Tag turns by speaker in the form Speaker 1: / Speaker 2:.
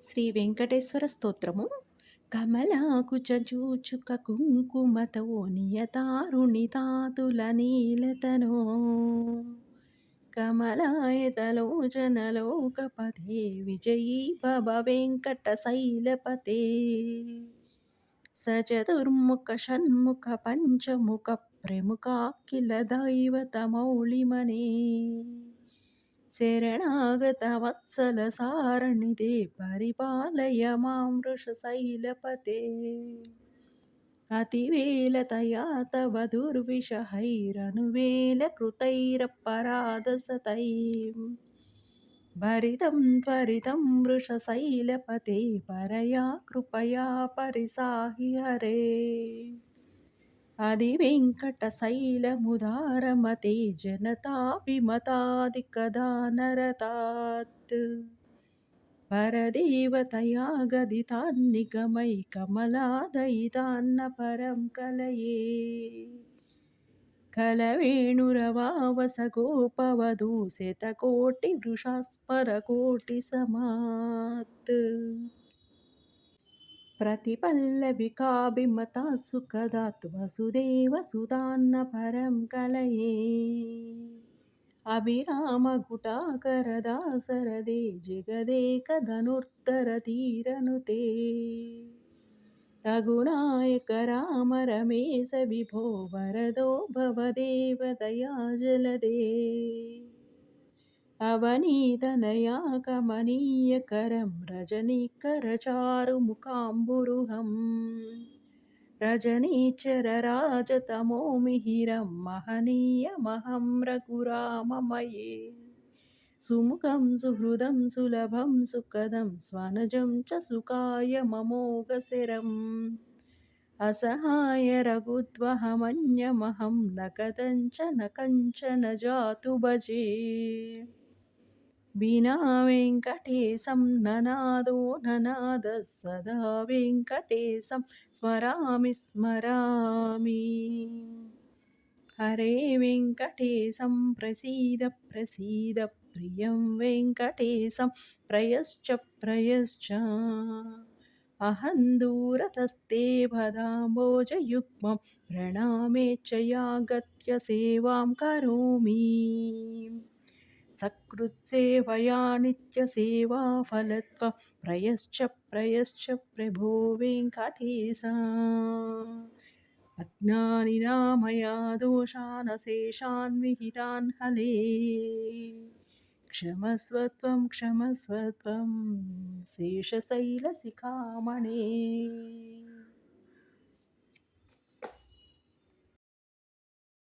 Speaker 1: శ్రీ వెంకటేశ్వర స్తోత్రము. కమలాకుచూచుక కుంకుమతో నియతారుణితాతుల నీలతనో. కమలాయతలోచనలోకపతే విజయీ భవ వెంకట శైలపతే. సచతుర్ముఖ షణ్ముఖ పంచముఖ ప్రముఖాఖిల దైవతమౌళిమనే शरणागतवत्सलसारणिदे परिपालय मां वृषशैलपते अतिवेलतया तव तवधुर्विषहैरनुवेलकृतैरपराधसतैं भरितं त्वरितं वृषशैलपते परया कृपया परिसाहि हरे। అది వెంకట శైలముదారమతే జనతాభిమతాదికదానరతాత్ పరదేవతయాగదితాన్నిగమై కమలాదయితాన్న పరం కలయే. కలవేణురవావసగోపవధూ శతకోటి వృషాస్పరకోటి సమాత్. प्रतिपल्लविकाभिमता सुखदात् वसुदेवसुधान्न परं कलये। अभिरामकुटाकरदासरदे जगदेकधनुर्धरतीरनुते रघुनायक राम रमेश विभो वरदो भवदेव दयाजलदे అవనీతనయాకమనీయకరం రజనీకరచారుముఖాంబురుహం రజనీచరరాజతమో మిహిరం మహనీయమహం రఘురామమయే. సుముఖం సుహృదం సులభం సుఖదం స్వనజం చ సుఖాయ మమోగశరం అసహాయ రఘుద్వహమన్యమహం న కదంచ న జాతు భజే विना वेङ्कटेशं ननादो ननादः सदा वेङ्कटेशं स्मरामि स्मरामि। हरे वेङ्कटेशं प्रसीद प्रसीद प्रियं वेङ्कटेशं प्रयश्च प्रयश्च। अहं दूरतस्ते भदाम्बोजयुग्मं प्रणामे च यागत्य सेवां करोमि। సకృత్సేవయా నిత్యసేవా ఫలత్వ ప్రయశ్చ ప్రయశ్చ ప్రభో వెంకటేశ అజ్ఞానినామయా దోషానశేషాన్ విహితాన్ హలే క్షమస్వత్వం క్షమస్వత్వం శేషశైలసికామణే